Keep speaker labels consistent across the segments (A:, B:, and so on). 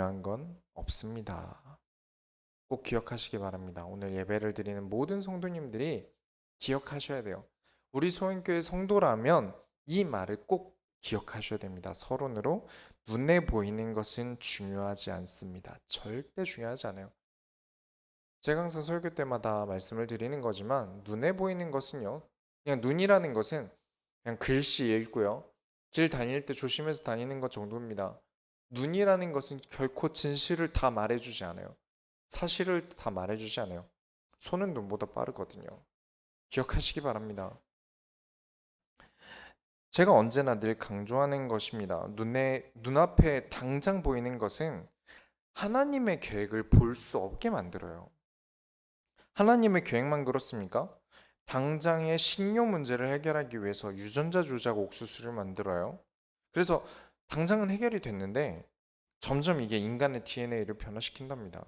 A: 중요한 건 없습니다. 꼭 기억하시기 바랍니다. 오늘 예배를 드리는 모든 성도님들이 기억하셔야 돼요. 우리 소원교회 성도라면 이 말을 꼭 기억하셔야 됩니다. 서론으로 눈에 보이는 것은 중요하지 않습니다. 절대 중요하지 않아요. 제가 항상 설교 때마다 말씀을 드리는 거지만 눈에 보이는 것은요. 그냥 눈이라는 것은 그냥 글씨 읽고요. 길 다닐 때 조심해서 다니는 것 정도입니다. 눈이라는 것은 결코 진실을 다 말해주지 않아요. 사실을 다 말해주지 않아요. 손은 눈보다 빠르거든요. 기억하시기 바랍니다. 제가 언제나 늘 강조하는 것입니다. 눈에 눈앞에 당장 보이는 것은 하나님의 계획을 볼 수 없게 만들어요. 하나님의 계획만 그렇습니까? 당장의 식료 문제를 해결하기 위해서 유전자 조작 옥수수를 만들어요. 그래서 당장은 해결이 됐는데 점점 이게 인간의 DNA를 변화시킨답니다.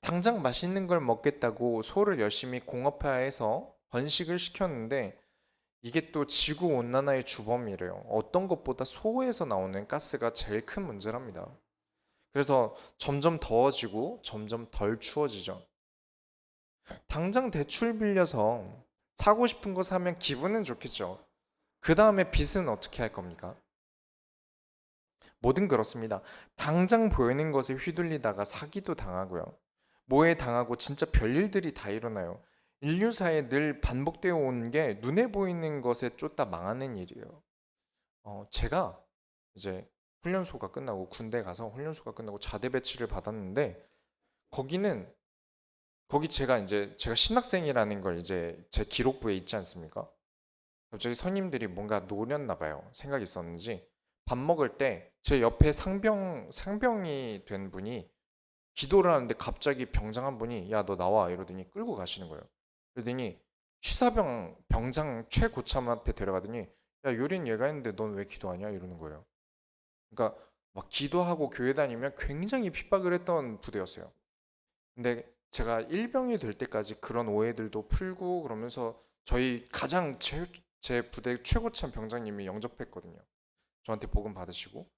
A: 당장 맛있는 걸 먹겠다고 소를 열심히 공업화해서 번식을 시켰는데 이게 또 지구 온난화의 주범이래요. 어떤 것보다 소에서 나오는 가스가 제일 큰 문제랍니다. 그래서 점점 더워지고 점점 덜 추워지죠. 당장 대출 빌려서 사고 싶은 거 사면 기분은 좋겠죠. 그 다음에 빚은 어떻게 할 겁니까? 뭐든 그렇습니다. 당장 보이는 것에 휘둘리다가 사기도 당하고요. 모해 당하고 진짜 별일들이 다 일어나요. 인류사에 늘 반복되어 온게 눈에 보이는 것에 쫓다 망하는 일이에요. 어, 제가 이제 훈련소가 끝나고 군대 가서 훈련소가 끝나고 자대 배치를 받았는데 거기는 거기 제가 이제 제가 신학생이라는 걸 이제 제 기록부에 있지 않습니까? 갑자기 선임들이 뭔가 노렸나 봐요. 생각이 있었는지 밥 먹을 때 제 옆에 상병 상병이 된 분이 기도를 하는데 갑자기 병장 한 분이 야 너 나와 이러더니 끌고 가시는 거예요. 그러더니 취사병 병장 최고참 앞에 데려가더니 야 요린 얘가 했는데 넌 왜 기도하냐 이러는 거예요. 그러니까 막 기도하고 교회 다니면 굉장히 핍박을 했던 부대였어요. 근데 제가 일병이 될 때까지 그런 오해들도 풀고 그러면서 저희 가장 제, 제 부대 최고참 병장님이 영접했거든요. 저한테 복음 받으시고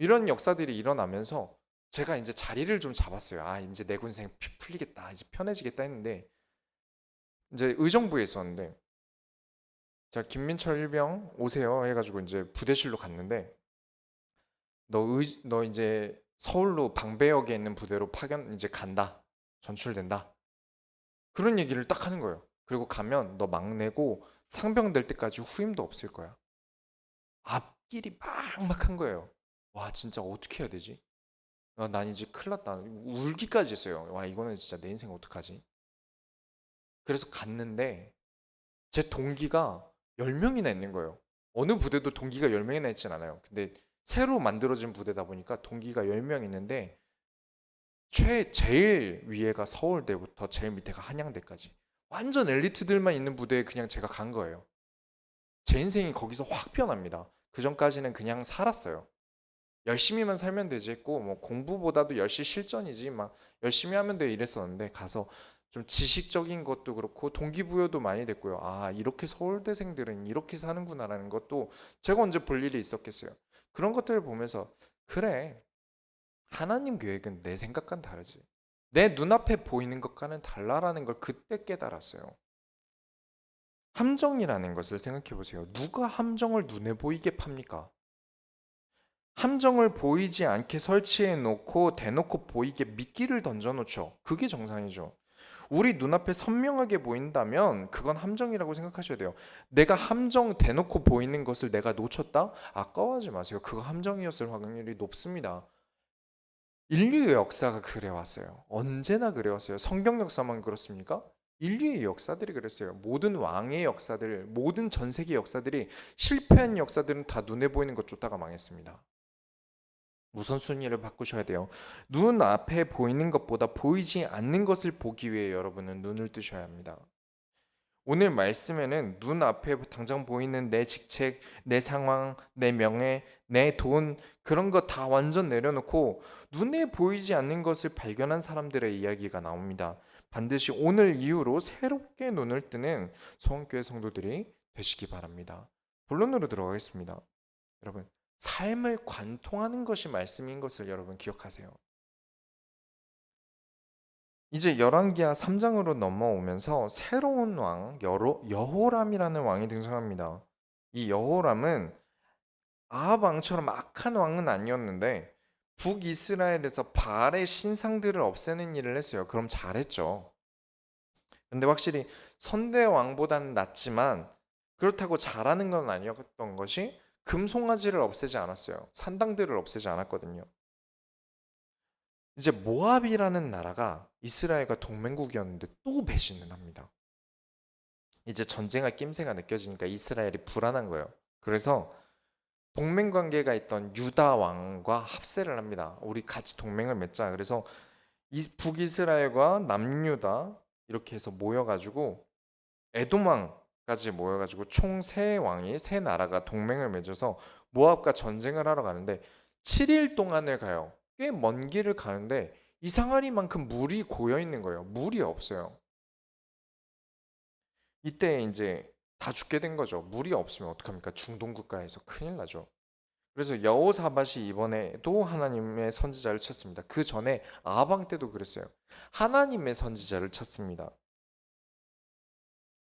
A: 이런 역사들이 일어나면서 제가 이제 자리를 좀 잡았어요. 아 이제 내 군생 피- 풀리겠다, 이제 편해지겠다 했는데 이제 의정부에 있었는데 제가 김민철 일병 오세요 해가지고 이제 부대실로 갔는데 너, 의, 너 이제 서울로 방배역에 있는 부대로 파견 이제 간다 전출된다 그런 얘기를 딱 하는 거예요. 그리고 가면 너 막내고 상병 될 때까지 후임도 없을 거야. 앞길이 막막한 거예요. 와 진짜 어떻게 해야 되지? 아, 난 이제 큰일 났다. 울기까지 했어요. 와 이거는 진짜 내 인생 어떡하지? 그래서 갔는데 제 동기가 10명이나 있는 거예요. 어느 부대도 동기가 10명이나 있진 않아요. 근데 새로 만들어진 부대다 보니까 동기가 10명 있는데 최 제일 위에가 서울대부터 제일 밑에가 한양대까지 완전 엘리트들만 있는 부대에 그냥 제가 간 거예요. 제 인생이 거기서 확 변합니다. 그 전까지는 그냥 살았어요. 열심히만 살면 되지 했고 뭐 공부보다도 열심히 실전이지 막 열심히 하면 돼 이랬었는데 가서 좀 지식적인 것도 그렇고 동기부여도 많이 됐고요. 아 이렇게 서울대생들은 이렇게 사는구나라는 것도 제가 언제 볼 일이 있었겠어요. 그런 것들을 보면서 그래 하나님 계획은 내 생각과는 다르지. 내 눈앞에 보이는 것과는 달라라는 걸 그때 깨달았어요. 함정이라는 것을 생각해 보세요. 누가 함정을 눈에 보이게 팝니까? 함정을 보이지 않게 설치해 놓고 대놓고 보이게 미끼를 던져 놓죠. 그게 정상이죠. 우리 눈앞에 선명하게 보인다면 그건 함정이라고 생각하셔야 돼요. 내가 함정 대놓고 보이는 것을 내가 놓쳤다? 아까워하지 마세요. 그거 함정이었을 확률이 높습니다. 인류의 역사가 그래왔어요. 언제나 그래왔어요. 성경 역사만 그렇습니까? 인류의 역사들이 그랬어요. 모든 왕의 역사들, 모든 전 세계 역사들이 실패한 역사들은 다 눈에 보이는 것 쫓다가 망했습니다. 우선순위를 바꾸셔야 돼요. 눈 앞에 보이는 것보다 보이지 않는 것을 보기 위해 여러분은 눈을 뜨셔야 합니다. 오늘 말씀에는 눈 앞에 당장 보이는 내 직책, 내 상황, 내 명예, 내 돈 그런 거 다 완전 내려놓고 눈에 보이지 않는 것을 발견한 사람들의 이야기가 나옵니다. 반드시 오늘 이후로 새롭게 눈을 뜨는 소원교회 성도들이 되시기 바랍니다. 본론으로 들어가겠습니다. 여러분 삶을 관통하는 것이 말씀인 것을 여러분 기억하세요. 이제 열왕기하 3장으로 넘어오면서 새로운 왕 여로, 여호 람이라는 왕이 등장합니다. 이 여호람은 아합 왕처럼 악한 왕은 아니었는데 북이스라엘에서 바알의 신상들을 없애는 일을 했어요. 그럼 잘했죠. 근데 확실히 선대 왕보다는 낫지만 그렇다고 잘하는 건 아니었던 것이 금송아지를 없애지 않았어요. 산당들을 없애지 않았거든요. 이제 모압이라는 나라가 이스라엘과 동맹국이었는데 또 배신을 합니다. 이제 전쟁할 낌새가 느껴지니까 이스라엘이 불안한 거예요. 그래서 동맹 관계가 있던 유다 왕과 합세를 합니다. 우리 같이 동맹을 맺자. 그래서 이 북이스라엘과 남유다 이렇게 해서 모여가지고 에돔 왕 까지 모여가지고 총 세 왕이 세 나라가 동맹을 맺어서 모압과 전쟁을 하러 가는데 7일 동안을 가요. 꽤 먼 길을 가는데 이상하리만큼 물이 고여 있는 거예요. 물이 없어요. 이때 이제 다 죽게 된 거죠. 물이 없으면 어떡합니까? 중동 국가에서 큰일 나죠. 그래서 여호사밧이 이번에도 하나님의 선지자를 찾습니다. 그 전에 아방 때도 그랬어요. 하나님의 선지자를 찾습니다.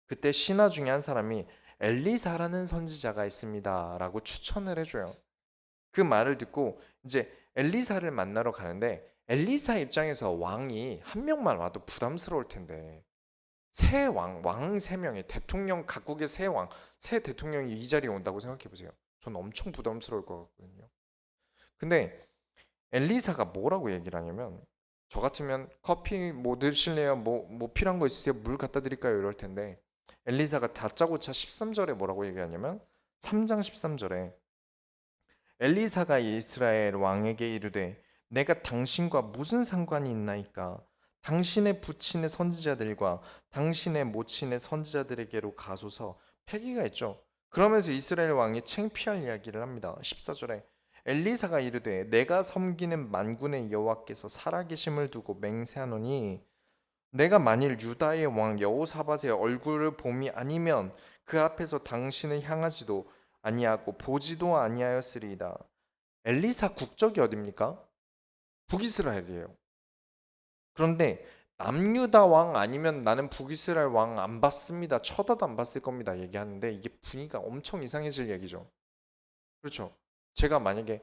A: 그때 신하 중에 한 사람이 엘리사라는 선지자가 있습니다라고 추천을 해줘요. 그 말을 듣고 이제 엘리사를 만나러 가는데 엘리사 입장에서 왕이 한 명만 와도 부담스러울 텐데 새 왕, 왕 세 명이 대통령 각국의 새 왕, 새 대통령이 이 자리에 온다고 생각해 보세요. 전 엄청 부담스러울 것 같거든요. 근데 엘리사가 뭐라고 얘기를 하냐면 저 같으면 커피 뭐 드실래요? 뭐, 뭐 필요한 거 있으세요? 물 갖다 드릴까요? 이럴 텐데 엘리사가 다짜고짜 13절에 뭐라고 얘기하냐면 3장 13절에 엘리사가 이스라엘 왕에게 이르되 내가 당신과 무슨 상관이 있나이까 당신의 부친의 선지자들과 당신의 모친의 선지자들에게로 가소서 패기가 있죠. 그러면서 이스라엘 왕이 창피할 이야기를 합니다. 14절에 엘리사가 이르되 내가 섬기는 만군의 여호와께서 살아계심을 두고 맹세하노니 내가 만일 유다의 왕 여호사밧의 얼굴을 봄이 아니면 그 앞에서 당신을 향하지도 아니하고 보지도 아니하였으리이다. 엘리사 국적이 어딥니까? 북이스라엘이에요. 그런데 남유다 왕 아니면 나는 북이스라엘 왕 안 봤습니다. 쳐다도 안 봤을 겁니다. 얘기하는데 이게 분위기가 엄청 이상해질 얘기죠. 그렇죠. 제가 만약에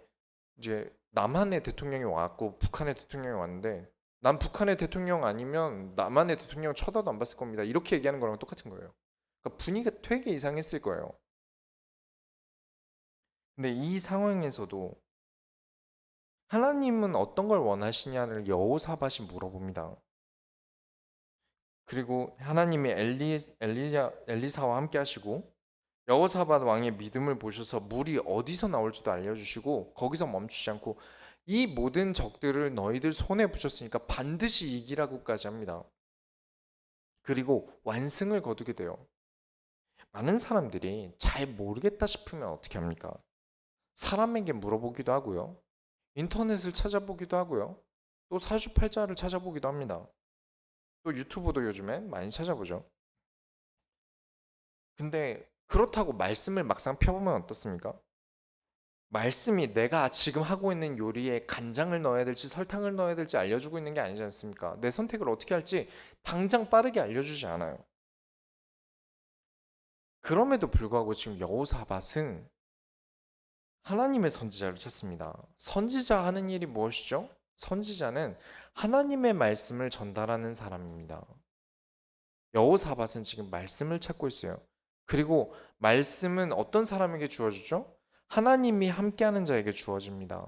A: 이제 남한의 대통령이 왔고 북한의 대통령이 왔는데 난 북한의 대통령 아니면 남한의 대통령 쳐다도 안 봤을 겁니다. 이렇게 얘기하는 거랑 똑같은 거예요. 그러니까 분위기가 되게 이상했을 거예요. 근데 이 상황에서도 하나님은 어떤 걸 원하시냐를 여호사밧이 물어봅니다. 그리고 하나님이 엘리 엘리야 엘리사와 함께 하시고 여호사밧 왕의 믿음을 보셔서 물이 어디서 나올지도 알려주시고 거기서 멈추지 않고 이 모든 적들을 너희들 손에 붙였으니까 반드시 이기라고까지 합니다. 그리고 완승을 거두게 돼요. 많은 사람들이 잘 모르겠다 싶으면 어떻게 합니까? 사람에게 물어보기도 하고요. 인터넷을 찾아보기도 하고요. 또 사주팔자를 찾아보기도 합니다. 또 유튜브도 요즘엔 많이 찾아보죠. 근데 그렇다고 말씀을 막상 펴보면 어떻습니까? 말씀이 내가 지금 하고 있는 요리에 간장을 넣어야 될지 설탕을 넣어야 될지 알려주고 있는 게 아니지 않습니까? 내 선택을 어떻게 할지 당장 빠르게 알려주지 않아요. 그럼에도 불구하고 지금 여호사밧은 하나님의 선지자를 찾습니다. 선지자 하는 일이 무엇이죠? 선지자는 하나님의 말씀을 전달하는 사람입니다. 여호사밧은 지금 말씀을 찾고 있어요. 그리고 말씀은 어떤 사람에게 주어지죠? 하나님이 함께하는 자에게 주어집니다.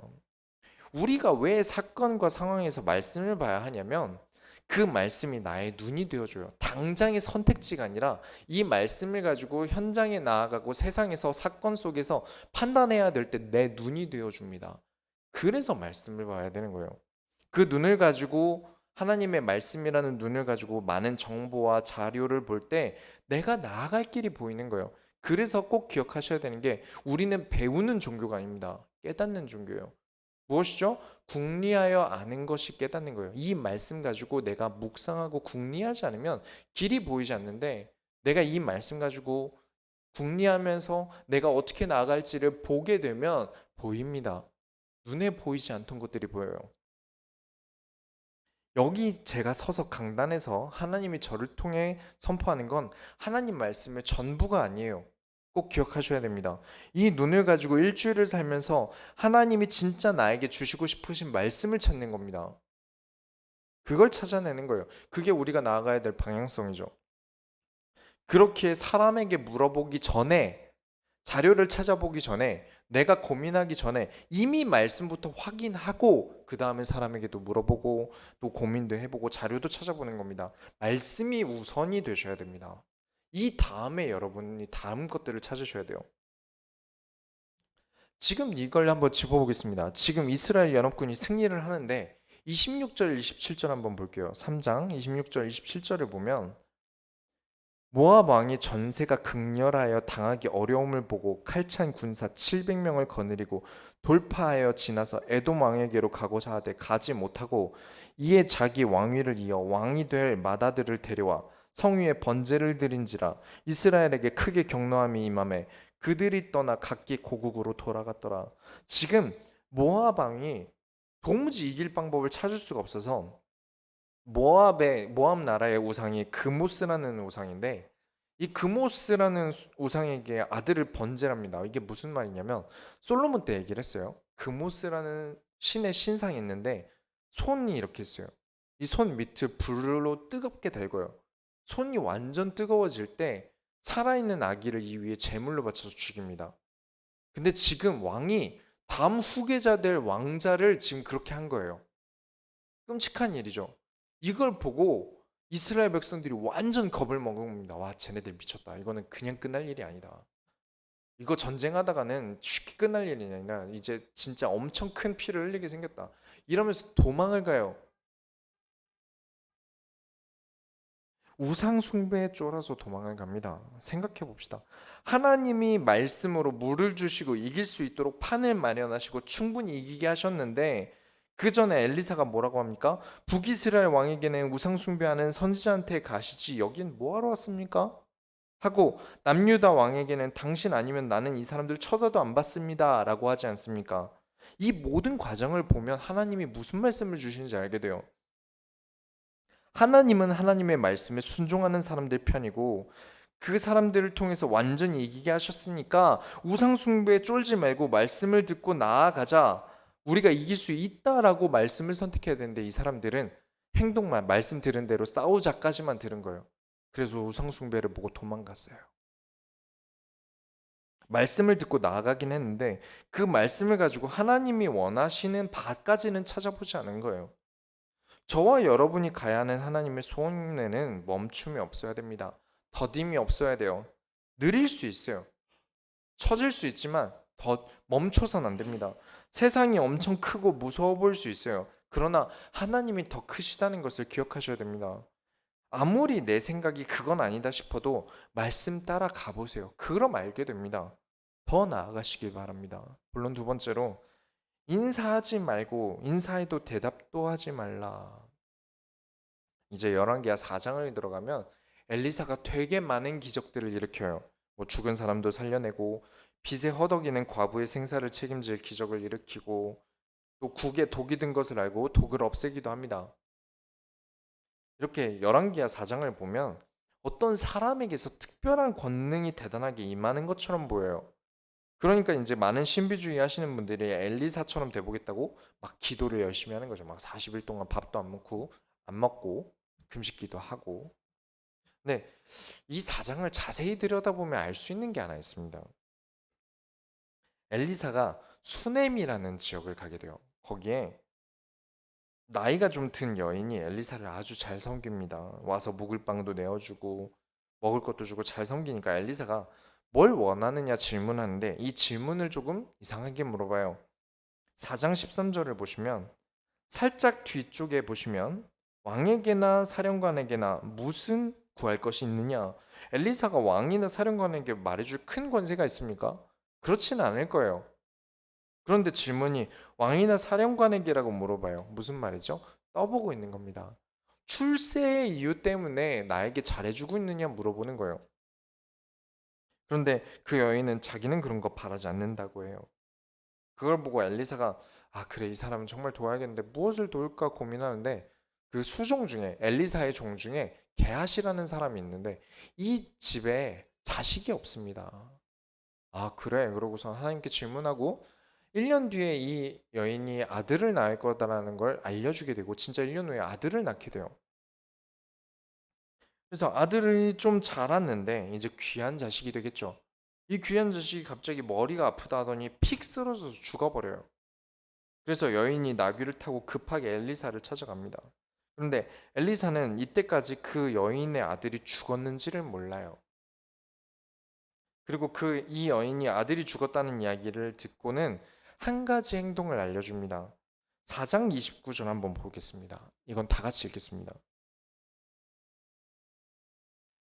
A: 우리가 왜 사건과 상황에서 말씀을 봐야 하냐면 그 말씀이 나의 눈이 되어줘요. 당장의 선택지가 아니라 이 말씀을 가지고 현장에 나아가고 세상에서 사건 속에서 판단해야 될 때 내 눈이 되어줍니다. 그래서 말씀을 봐야 되는 거예요. 그 눈을 가지고 하나님의 말씀이라는 눈을 가지고 많은 정보와 자료를 볼 때 내가 나아갈 길이 보이는 거예요. 그래서 꼭 기억하셔야 되는 게 우리는 배우는 종교가 아닙니다. 깨닫는 종교예요. 무엇이죠? 궁리하여 아는 것이 깨닫는 거예요. 이 말씀 가지고 내가 묵상하고 궁리하지 않으면 길이 보이지 않는데 내가 이 말씀 가지고 궁리하면서 내가 어떻게 나아갈지를 보게 되면 보입니다. 눈에 보이지 않던 것들이 보여요. 여기 제가 서서 강단에서 하나님이 저를 통해 선포하는 건 하나님 말씀의 전부가 아니에요. 꼭 기억하셔야 됩니다. 이 눈을 가지고 일주일을 살면서 하나님이 진짜 나에게 주시고 싶으신 말씀을 찾는 겁니다. 그걸 찾아내는 거예요. 그게 우리가 나아가야 될 방향성이죠. 그렇게 사람에게 물어보기 전에 자료를 찾아보기 전에 내가 고민하기 전에 이미 말씀부터 확인하고 그 다음에 사람에게도 물어보고 또 고민도 해보고 자료도 찾아보는 겁니다. 말씀이 우선이 되셔야 됩니다. 이 다음에 여러분이 다음 것들을 찾으셔야 돼요. 지금 이걸 한번 짚어보겠습니다. 지금 이스라엘 연합군이 승리를 하는데 26절, 27절 한번 볼게요. 3장 26절, 27절을 보면 모압 왕이 전세가 극렬하여 당하기 어려움을 보고 칼찬 군사 700명을 거느리고 돌파하여 지나서 에돔 왕에게로 가고자 하되 가지 못하고 이에 자기 왕위를 이어 왕이 될 마다들을 데려와 성 위에 번제를 드린지라 이스라엘에게 크게 경노함이 임함에 그들이 떠나 각기 고국으로 돌아갔더라. 지금 모압 왕이 도무지 이길 방법을 찾을 수가 없어서 모압의 모압 나라의 우상이 그모스라는 우상인데 이 그모스라는 수- 우상에게 아들을 번제랍니다. 이게 무슨 말이냐면 솔로몬 때 얘기를 했어요. 그모스라는 신의 신상이 있는데 손이 이렇게 있어요. 이 손 밑을 불로 뜨겁게 달궈요. 손이 완전 뜨거워질 때 살아있는 아기를 이 위에 제물로 바쳐서 죽입니다. 근데 지금 왕이 다음 후계자 될 왕자를 지금 그렇게 한 거예요. 끔찍한 일이죠. 이걸 보고 이스라엘 백성들이 완전 겁을 먹은 겁니다. 와, 쟤네들 미쳤다. 이거는 그냥 끝날 일이 아니다. 이거 전쟁하다가는 쉽게 끝날 일이 아니라 이제 진짜 엄청 큰 피를 흘리게 생겼다. 이러면서 도망을 가요. 우상 숭배에 쫄아서 도망을 갑니다. 생각해 봅시다. 하나님이 말씀으로 물을 주시고 이길 수 있도록 판을 마련하시고 충분히 이기게 하셨는데 그 전에 엘리사가 뭐라고 합니까? 북이스라엘 왕에게는 우상 숭배하는 선지자한테 가시지 여긴 뭐하러 왔습니까? 하고 남유다 왕에게는 당신 아니면 나는 이 사람들 쳐다도 안 봤습니다라고 하지 않습니까? 이 모든 과정을 보면 하나님이 무슨 말씀을 주시는지 알게 돼요. 하나님은 하나님의 말씀에 순종하는 사람들 편이고 그 사람들을 통해서 완전히 이기게 하셨으니까 우상 숭배에 쫄지 말고 말씀을 듣고 나아가자. 우리가 이길 수 있다라고 말씀을 선택해야 되는데 이 사람들은 행동만 말씀 들은 대로 싸우자까지만 들은 거예요. 그래서 우상 숭배를 보고 도망갔어요. 말씀을 듣고 나아가긴 했는데 그 말씀을 가지고 하나님이 원하시는 바까지는 찾아보지 않은 거예요. 저와 여러분이 가야 하는 하나님의 소원에는 멈춤이 없어야 됩니다. 더딤이 없어야 돼요. 느릴 수 있어요. 처질 수 있지만 더 멈춰선 안 됩니다. 세상이 엄청 크고 무서워 보일 수 있어요. 그러나 하나님이 더 크시다는 것을 기억하셔야 됩니다. 아무리 내 생각이 그건 아니다 싶어도 말씀 따라 가보세요. 그럼 알게 됩니다. 더 나아가시길 바랍니다. 물론 두 번째로 인사하지 말고 인사해도 대답도 하지 말라. 이제 열왕기하 4장을 들어가면 엘리사가 되게 많은 기적들을 일으켜요. 뭐 죽은 사람도 살려내고 빚에 허덕이는 과부의 생사를 책임질 기적을 일으키고 또 국에 독이 든 것을 알고 독을 없애기도 합니다. 이렇게 열왕기하 4장을 보면 어떤 사람에게서 특별한 권능이 대단하게 임하는 것처럼 보여요. 그러니까 이제 많은 신비주의 하시는 분들이 엘리사처럼 돼보겠다고 막 기도를 열심히 하는 거죠. 막 40일 동안 밥도 안 먹고 안 먹고 금식기도 하고. 네, 이 사장을 자세히 들여다보면 알 수 있는 게 하나 있습니다. 엘리사가 수넴이라는 지역을 가게 돼요. 거기에 나이가 좀 든 여인이 엘리사를 아주 잘 섬깁니다. 와서 묵을 빵도 내어주고 먹을 것도 주고 잘 섬기니까 엘리사가 뭘 원하느냐 질문하는데 이 질문을 조금 이상하게 물어봐요. 4장 13절을 보시면 살짝 뒤쪽에 보시면 왕에게나 사령관에게나 무슨 구할 것이 있느냐? 엘리사가 왕이나 사령관에게 말해줄 큰 권세가 있습니까? 그렇지는 않을 거예요. 그런데 질문이 왕이나 사령관에게라고 물어봐요. 무슨 말이죠? 떠보고 있는 겁니다. 출세의 이유 때문에 나에게 잘해주고 있느냐 물어보는 거예요. 그런데 그 여인은 자기는 그런 거 바라지 않는다고 해요. 그걸 보고 엘리사가 아 그래 이 사람은 정말 도와야겠는데 무엇을 도울까 고민하는데 그 수종 중에 엘리사의 종 중에 게하시라는 사람이 있는데 이 집에 자식이 없습니다. 아 그래 그러고서 하나님께 질문하고 1년 뒤에 이 여인이 아들을 낳을 거다라는 걸 알려주게 되고 진짜 1년 후에 아들을 낳게 돼요. 그래서 아들이 좀 자랐는데 이제 귀한 자식이 되겠죠. 이 귀한 자식이 갑자기 머리가 아프다 하더니 픽 쓰러져서 죽어버려요. 그래서 여인이 나귀를 타고 급하게 엘리사를 찾아갑니다. 그런데 엘리사는 이때까지 그 여인의 아들이 죽었는지를 몰라요. 그리고 그 이 여인이 아들이 죽었다는 이야기를 듣고는 한 가지 행동을 알려줍니다. 4장 29절 한번 보겠습니다. 이건 다 같이 읽겠습니다.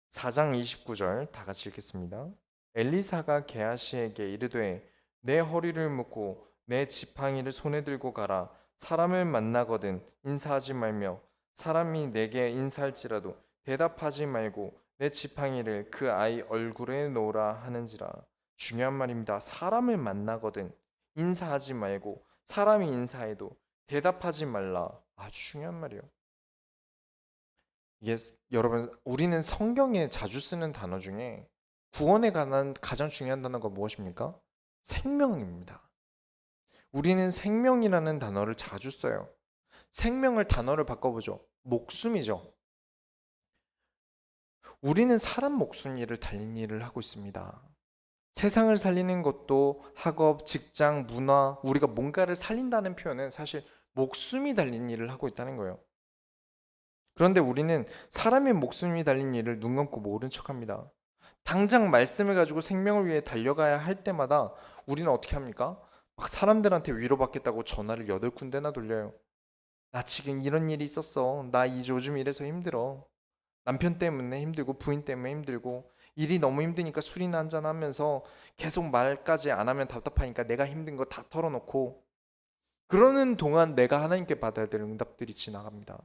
A: 4장 29절 다 같이 읽겠습니다. 엘리사가 게하시에게 이르되 내 허리를 묶고 내 지팡이를 손에 들고 가라 사람을 만나거든 인사하지 말며 사람이 내게 인사할지라도 대답하지 말고 내 지팡이를 그 아이 얼굴에 놓으라 하는지라 중요한 말입니다. 사람을 만나거든 인사하지 말고 사람이 인사해도 대답하지 말라. 아주 중요한 말이에요. 이게 여러분 우리는 성경에 자주 쓰는 단어 중에 구원에 관한 가장 중요한 단어가 무엇입니까? 생명입니다. 우리는 생명이라는 단어를 자주 써요. 생명을 단어를 바꿔보죠. 목숨이죠. 우리는 사람 목숨 일을 달린 일을 하고 있습니다. 세상을 살리는 것도 학업, 직장, 문화, 우리가 뭔가를 살린다는 표현은 사실 목숨이 달린 일을 하고 있다는 거예요. 그런데 우리는 사람의 목숨이 달린 일을 눈 감고 모른 척합니다. 당장 말씀을 가지고 생명을 위해 달려가야 할 때마다 우리는 어떻게 합니까? 막 사람들한테 위로받겠다고 전화를 여덟 군데나 돌려요. 나 지금 이런 일이 있었어. 나이 요즘 이래서 힘들어. 남편 때문에 힘들고 부인 때문에 힘들고 일이 너무 힘드니까 술이나 한잔 하면서 계속 말까지 안 하면 답답하니까 내가 힘든 거 다 털어놓고 그러는 동안 내가 하나님께 받아야 될 응답들이 지나갑니다.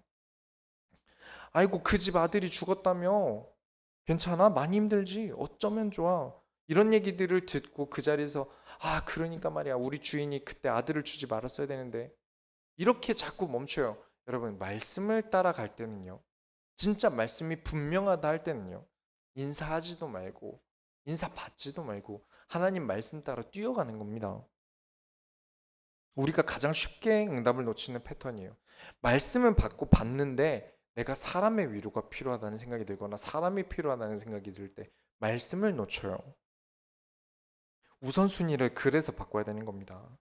A: 아이고 그 집 아들이 죽었다며 괜찮아? 많이 힘들지? 어쩌면 좋아? 이런 얘기들을 듣고 그 자리에서 아 그러니까 말이야 우리 주인이 그때 아들을 주지 말았어야 되는데 이렇게 자꾸 멈춰요. 여러분 말씀을 따라갈 때는요. 진짜 말씀이 분명하다 할 때는요. 인사하지도 말고 인사 받지도 말고 하나님 말씀 따라 뛰어가는 겁니다. 우리가 가장 쉽게 응답을 놓치는 패턴이에요. 말씀은 받고 받는데 내가 사람의 위로가 필요하다는 생각이 들거나 사람이 필요하다는 생각이 들 때 말씀을 놓쳐요. 우선순위를 그래서 바꿔야 되는 겁니다.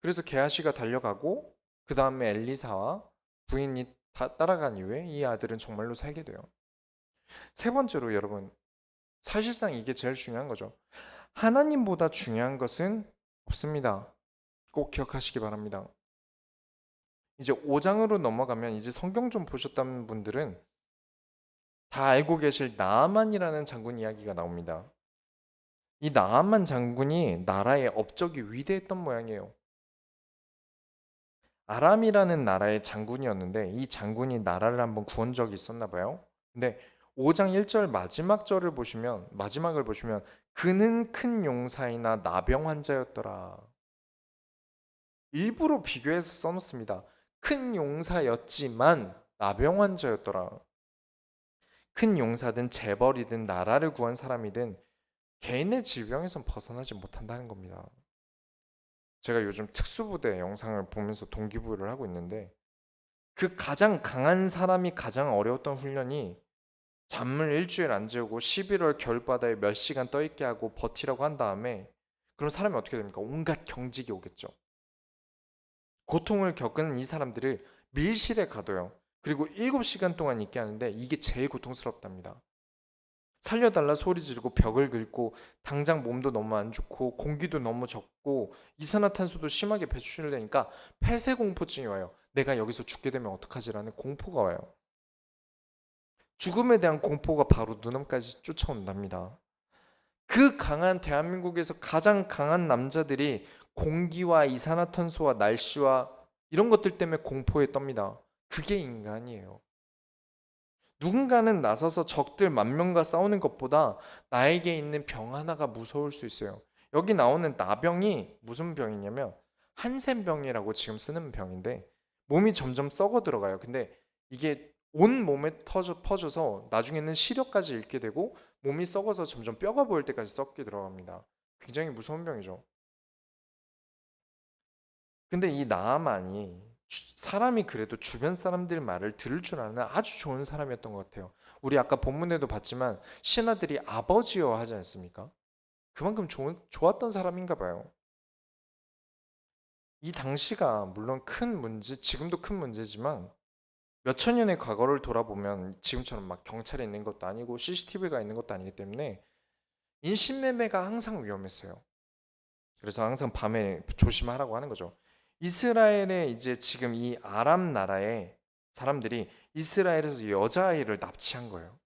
A: 그래서 게하시가 달려가고 그 다음에 엘리사와 부인이 다 따라간 이후에 이 아들은 정말로 살게 돼요. 세 번째로 여러분 사실상 이게 제일 중요한 거죠. 하나님보다 중요한 것은 없습니다. 꼭 기억하시기 바랍니다. 이제 5장으로 넘어가면 이제 성경 좀 보셨다는 분들은 다 알고 계실 나아만이라는 장군 이야기가 나옵니다. 이 나아만 장군이 나라의 업적이 위대했던 모양이에요. 아람이라는 나라의 장군이었는데 이 장군이 나라를 한번 구한 적이 있었나 봐요. 근데 5장 1절 마지막 절을 보시면 마지막을 보시면 그는 큰 용사이나 나병 환자였더라. 일부러 비교해서 써놓습니다. 큰 용사였지만 나병 환자였더라. 큰 용사든 재벌이든 나라를 구한 사람이든 개인의 질병에선 벗어나지 못한다는 겁니다. 제가 요즘 특수부대 영상을 보면서 동기부여를 하고 있는데 그 가장 강한 사람이 가장 어려웠던 훈련이 잠을 일주일 안 재우고 11월 겨울바다에 몇 시간 떠 있게 하고 버티라고 한 다음에 그럼 사람이 어떻게 됩니까? 온갖 경직이 오겠죠. 고통을 겪은 이 사람들을 밀실에 가둬요. 그리고 7시간 동안 있게 하는데 이게 제일 고통스럽답니다. 살려달라 소리 지르고 벽을 긁고 당장 몸도 너무 안 좋고 공기도 너무 적고 이산화탄소도 심하게 배출되니까 폐쇄 공포증이 와요. 내가 여기서 죽게 되면 어떡하지라는 공포가 와요. 죽음에 대한 공포가 바로 눈앞까지 쫓아온답니다. 그 강한 대한민국에서 가장 강한 남자들이 공기와 이산화탄소와 날씨와 이런 것들 때문에 공포에 떱니다. 그게 인간이에요. 누군가는 나서서 적들 만 명과 싸우는 것보다 나에게 있는 병 하나가 무서울 수 있어요. 여기 나오는 나병이 무슨 병이냐면 한센병이라고 지금 쓰는 병인데 몸이 점점 썩어 들어가요. 근데 이게 온 몸에 터져 퍼져서 나중에는 시력까지 잃게 되고 몸이 썩어서 점점 뼈가 보일 때까지 썩게 들어갑니다. 굉장히 무서운 병이죠. 근데 이 나아만이 주- 사람이 그래도 주변 사람들 말을 들을 줄 아는 아주 좋은 사람이었던 것 같아요. 우리 아까 본문에도 봤지만 신하들이 아버지여 하지 않습니까? 그만큼 좋은, 좋았던 사람인가 봐요. 이 당시가 물론 큰 문제, 지금도 큰 문제지만 몇천 년의 과거를 돌아보면 지금처럼 막 경찰이 있는 것도 아니고 CCTV가 있는 것도 아니기 때문에 인신매매가 항상 위험했어요. 그래서 항상 밤에 조심하라고 하는 거죠. 이스라엘의 이제 지금 이 아람 나라의 사람들이 이스라엘에서 여자아이를 납치한 거예요.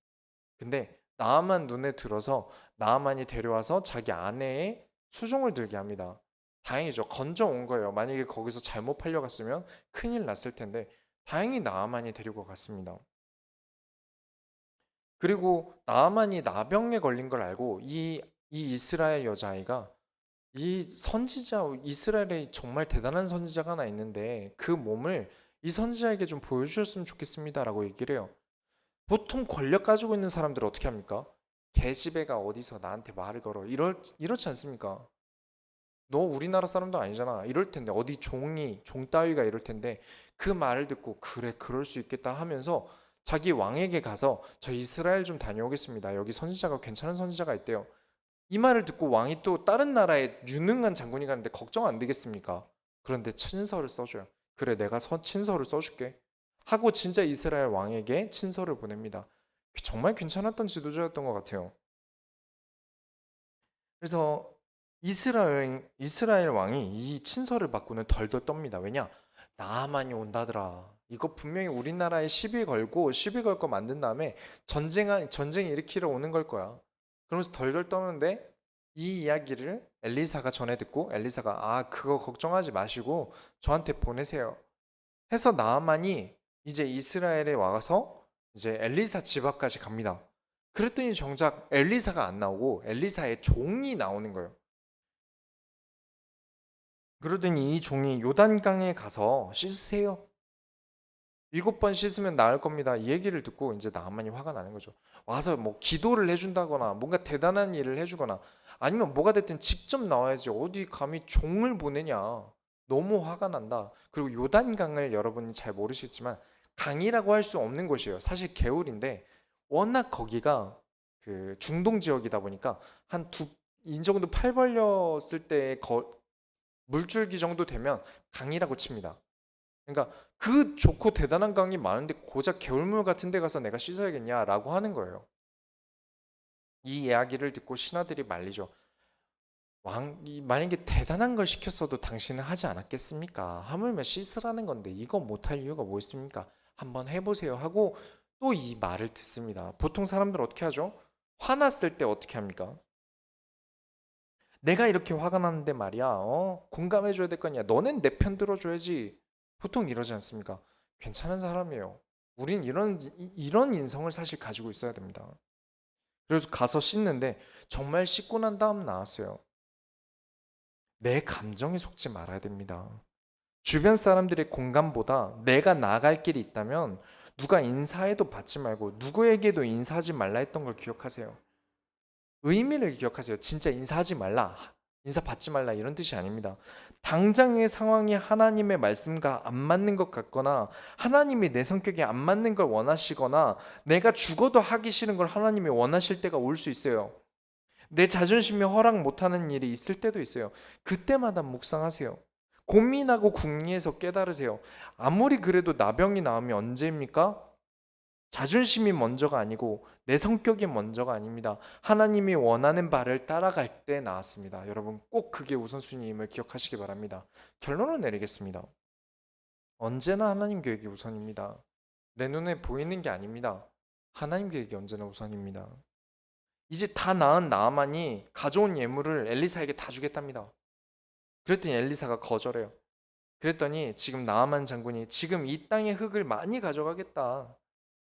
A: 근데 나아만 눈에 들어서 나아만이 데려와서 자기 아내의 수종을 들게 합니다. 다행이죠. 건져 온 거예요. 만약에 거기서 잘못 팔려갔으면 큰일 났을 텐데 다행히 나아만이 데리고 갔습니다. 그리고 나아만이 나병에 걸린 걸 알고 이, 이 이스라엘 여자아이가 이 선지자 이스라엘에 정말 대단한 선지자가 하나 있는데 그 몸을 이 선지자에게 좀 보여주셨으면 좋겠습니다라고 얘기를 해요. 보통 권력 가지고 있는 사람들은 어떻게 합니까? 계집애가 어디서 나한테 말을 걸어 이럴 이렇지 않습니까? 너 우리나라 사람도 아니잖아 이럴 텐데 어디 종이 종 따위가 이럴 텐데 그 말을 듣고 그래 그럴 수 있겠다 하면서 자기 왕에게 가서 저 이스라엘 좀 다녀오겠습니다. 여기 선지자가 괜찮은 선지자가 있대요. 이 말을 듣고 왕이 또 다른 나라에 유능한 장군이 가는데 걱정 안 되겠습니까? 그런데 친서를 써줘요. 그래 내가 서, 친서를 써줄게. 하고 진짜 이스라엘 왕에게 친서를 보냅니다. 정말 괜찮았던 지도자였던 것 같아요. 그래서 이스라엘 이스라엘 왕이 이 친서를 받고는 덜덜 떱니다. 왜냐? 나만이 온다더라. 이거 분명히 우리나라에 시비 걸고 시비 걸거 만든 다음에 전쟁 전쟁 일으키러 오는 걸 거야. 그러면서 덜덜 떠는데 이 이야기를 엘리사가 전해 듣고 엘리사가 아 그거 걱정하지 마시고 저한테 보내세요. 해서 나아만이 이제 이스라엘에 와서 이제 엘리사 집 앞까지 갑니다. 그랬더니 정작 엘리사가 안 나오고 엘리사의 종이 나오는 거예요. 그러더니 이 종이 요단강에 가서 씻으세요. 일곱 번 씻으면 나을 겁니다. 이 얘기를 듣고 이제 나만이 화가 나는 거죠. 와서 뭐 기도를 해준다거나 뭔가 대단한 일을 해주거나 아니면 뭐가 됐든 직접 나와야지 어디 감히 종을 보내냐. 너무 화가 난다. 그리고 요단강을 여러분이 잘 모르시겠지만 강이라고 할 수 없는 곳이에요. 사실 개울인데 워낙 거기가 그 중동 지역이다 보니까 한두이 정도 팔 벌렸을 때 거, 물줄기 정도 되면 강이라고 칩니다. 그러니까 그 좋고 대단한 강이 많은데 고작 개울물 같은 데 가서 내가 씻어야겠냐라고 하는 거예요. 이 이야기를 듣고 신하들이 말리죠. 왕, 이 만약에 대단한 걸 시켰어도 당신은 하지 않았겠습니까? 하물며 씻으라는 건데 이거 못할 이유가 뭐 있습니까? 한번 해보세요 하고 또 이 말을 듣습니다. 보통 사람들 어떻게 하죠? 화났을 때 어떻게 합니까? 내가 이렇게 화가 나는데 말이야, 어? 공감해줘야 될 거 아니야. 너는 내 편 들어줘야지. 보통 이러지 않습니까? 괜찮은 사람이에요. 우린 이런 이- 이런 인성을 사실 가지고 있어야 됩니다. 그래서 가서 씻는데 정말 씻고 난 다음 나왔어요. 내 감정에 속지 말아야 됩니다. 주변 사람들의 공감보다 내가 나아갈 길이 있다면 누가 인사해도 받지 말고 누구에게도 인사하지 말라 했던 걸 기억하세요. 의미를 기억하세요. 진짜 인사하지 말라. 인사 받지 말라 이런 뜻이 아닙니다. 당장의 상황이 하나님의 말씀과 안 맞는 것 같거나 하나님이 내 성격에 안 맞는 걸 원하시거나 내가 죽어도 하기 싫은 걸 하나님이 원하실 때가 올 수 있어요. 내 자존심이 허락 못하는 일이 있을 때도 있어요. 그때마다 묵상하세요. 고민하고 궁리해서 깨달으세요. 아무리 그래도 나병이 나오면 언제입니까? 자존심이 먼저가 아니고 내 성격이 먼저가 아닙니다. 하나님이 원하는 바를 따라갈 때 나왔습니다. 여러분 꼭 그게 우선순위임을 기억하시기 바랍니다. 결론을 내리겠습니다. 언제나 하나님 계획이 우선입니다. 내 눈에 보이는 게 아닙니다. 하나님 계획이 언제나 우선입니다. 이제 다 나은 나아만이 가져온 예물을 엘리사에게 다 주겠답니다. 그랬더니 엘리사가 거절해요. 그랬더니 지금 나아만 장군이 지금 이 땅의 흙을 많이 가져가겠다.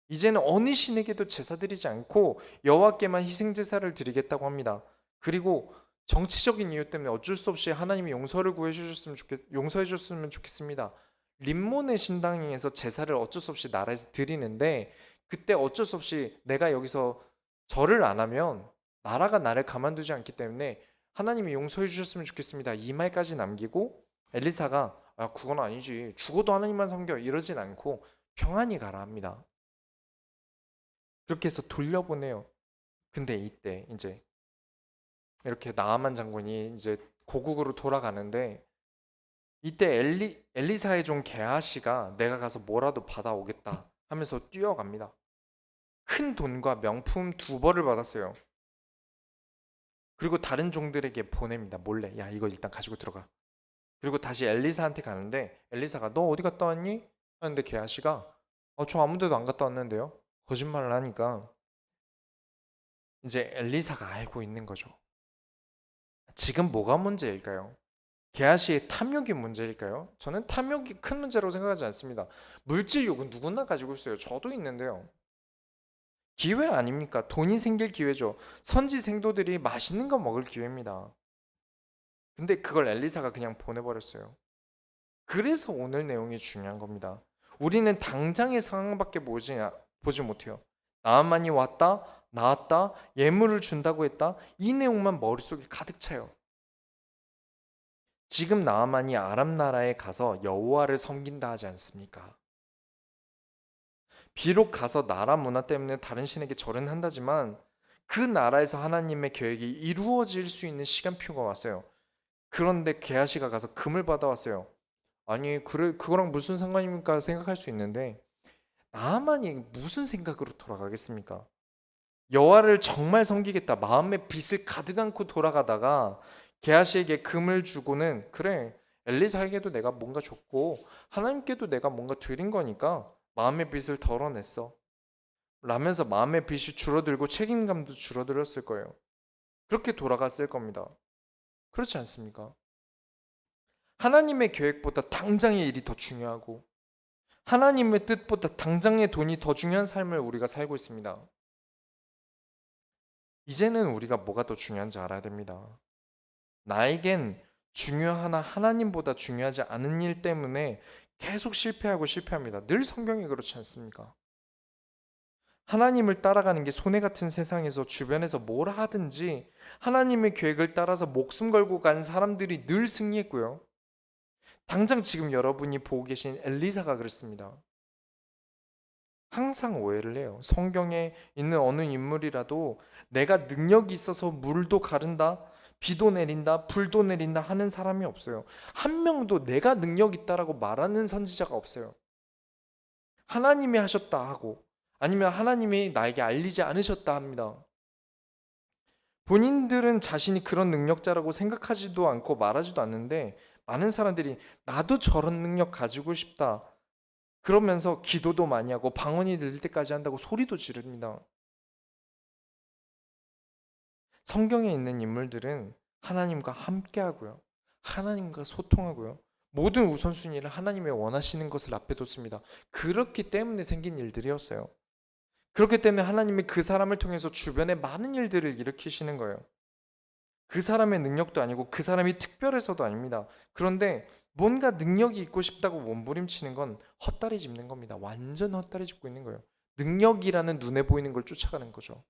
A: 이제는 어느 신에게도 제사 드리지 않고 여호와께만 희생 제사를 드리겠다고 합니다. 그리고 정치적인 이유 때문에 어쩔 수 없이 하나님이 용서를 구해 주셨으면 좋겠 용서해 주셨으면 좋겠습니다. 림몬의 신당에서 제사를 어쩔 수 없이 나라에서 드리는데 그때 어쩔 수 없이 내가 여기서 절을 안 하면 나라가 나를 가만두지 않기 때문에 하나님이 용서해 주셨으면 좋겠습니다. 이 말까지 남기고 엘리사가 아 그건 아니지 죽어도 하나님만 섬겨 이러진 않고 평안히 가라 합니다. 그렇게 해서 돌려보내요. 근데 이때 이제 이렇게 나아만 장군이 이제 고국으로 돌아가는데 이때 엘리 엘리사의 종 게하시가 내가 가서 뭐라도 받아오겠다 하면서 뛰어갑니다. 큰 돈과 명품 두 벌을 받았어요. 그리고 다른 종들에게 보냅니다. 몰래. 야, 이거 일단 가지고 들어가. 그리고 다시 엘리사한테 가는데 엘리사가 너 어디 갔다 왔니? 하는데 게하시가 어, 저 아무 데도 안 갔다 왔는데요. 거짓말을 하니까 이제 엘리사가 알고 있는 거죠. 지금 뭐가 문제일까요? 게하시의 탐욕이 문제일까요? 저는 탐욕이 큰 문제라고 생각하지 않습니다. 물질 욕은 누구나 가지고 있어요. 저도 있는데요. 기회 아닙니까? 돈이 생길 기회죠. 선지 생도들이 맛있는 거 먹을 기회입니다. 근데 그걸 엘리사가 그냥 보내버렸어요. 그래서 오늘 내용이 중요한 겁니다. 우리는 당장의 상황밖에 보지, 보지 못해요. 나만이 왔다, 나왔다, 예물을 준다고 했다. 이 내용만 머릿속에 가득 차요. 지금 나만이 아람 나라에 가서 여호와를 섬긴다 하지 않습니까? 비록 가서 나라 문화 때문에 다른 신에게 절은 한다지만 그 나라에서 하나님의 계획이 이루어질 수 있는 시간표가 왔어요. 그런데 게하시가 가서 금을 받아왔어요. 아니 그래 그거랑 무슨 상관입니까 생각할 수 있는데 나만이 무슨 생각으로 돌아가겠습니까? 여호와를 정말 섬기겠다 마음의 빛을 가득 안고 돌아가다가 게하시에게 금을 주고는 그래 엘리사에게도 내가 뭔가 줬고 하나님께도 내가 뭔가 드린 거니까 마음의 빛을 덜어냈어. 라면서 마음의 빛이 줄어들고 책임감도 줄어들었을 거예요. 그렇게 돌아갔을 겁니다. 그렇지 않습니까? 하나님의 계획보다 당장의 일이 더 중요하고 하나님의 뜻보다 당장의 돈이 더 중요한 삶을 우리가 살고 있습니다. 이제는 우리가 뭐가 더 중요한지 알아야 됩니다. 나에겐 중요하나 하나님보다 중요하지 않은 일 때문에 계속 실패하고 실패합니다. 늘 성경이 그렇지 않습니까? 하나님을 따라가는 게 손해 같은 세상에서 주변에서 뭘 하든지 하나님의 계획을 따라서 목숨 걸고 간 사람들이 늘 승리했고요. 당장 지금 여러분이 보고 계신 엘리사가 그랬습니다. 항상 오해를 해요. 성경에 있는 어느 인물이라도 내가 능력이 있어서 물도 가른다, 비도 내린다, 불도 내린다 하는 사람이 없어요. 한 명도 내가 능력 있다라고 말하는 선지자가 없어요. 하나님이 하셨다 하고 아니면 하나님이 나에게 알리지 않으셨다 합니다. 본인들은 자신이 그런 능력자라고 생각하지도 않고 말하지도 않는데 많은 사람들이 나도 저런 능력 가지고 싶다. 그러면서 기도도 많이 하고 방언이 들릴 때까지 한다고 소리도 지릅니다. 성경에 있는 인물들은 하나님과 함께 하고요. 하나님과 소통하고요. 모든 우선순위를 하나님의 원하시는 것을 앞에 뒀습니다. 그렇기 때문에 생긴 일들이었어요. 그렇기 때문에 하나님이 그 사람을 통해서 주변에 많은 일들을 일으키시는 거예요. 그 사람의 능력도 아니고 그 사람이 특별해서도 아닙니다. 그런데 뭔가 능력이 있고 싶다고 몸부림치는 건 헛다리 짚는 겁니다. 완전 헛다리 짚고 있는 거예요. 능력이라는 눈에 보이는 걸 쫓아가는 거죠.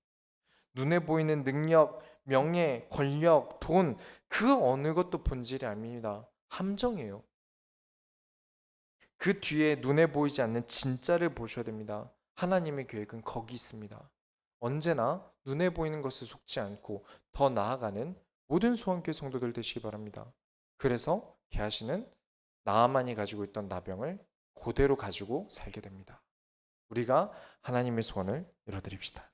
A: 눈에 보이는 능력, 명예, 권력, 돈, 그 어느 것도 본질이 아닙니다. 함정이에요. 그 뒤에 눈에 보이지 않는 진짜를 보셔야 됩니다. 하나님의 계획은 거기 있습니다. 언제나 눈에 보이는 것을 속지 않고 더 나아가는 모든 소원교회 성도들 되시기 바랍니다. 그래서 게하시는 나만이 가지고 있던 나병을 그대로 가지고 살게 됩니다. 우리가 하나님의 소원을 이뤄드립시다.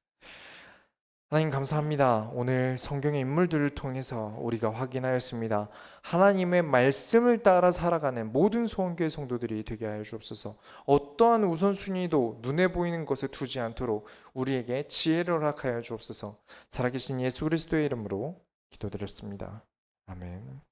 A: 하나님 감사합니다. 오늘 성경의 인물들을 통해서 우리가 확인하였습니다. 하나님의 말씀을 따라 살아가는 모든 소원교회 성도들이 되게 하여 주옵소서. 어떠한 우선순위도 눈에 보이는 것에 두지 않도록 우리에게 지혜를 허락하여 주옵소서. 살아계신 예수 그리스도의 이름으로 기도드렸습니다. 아멘.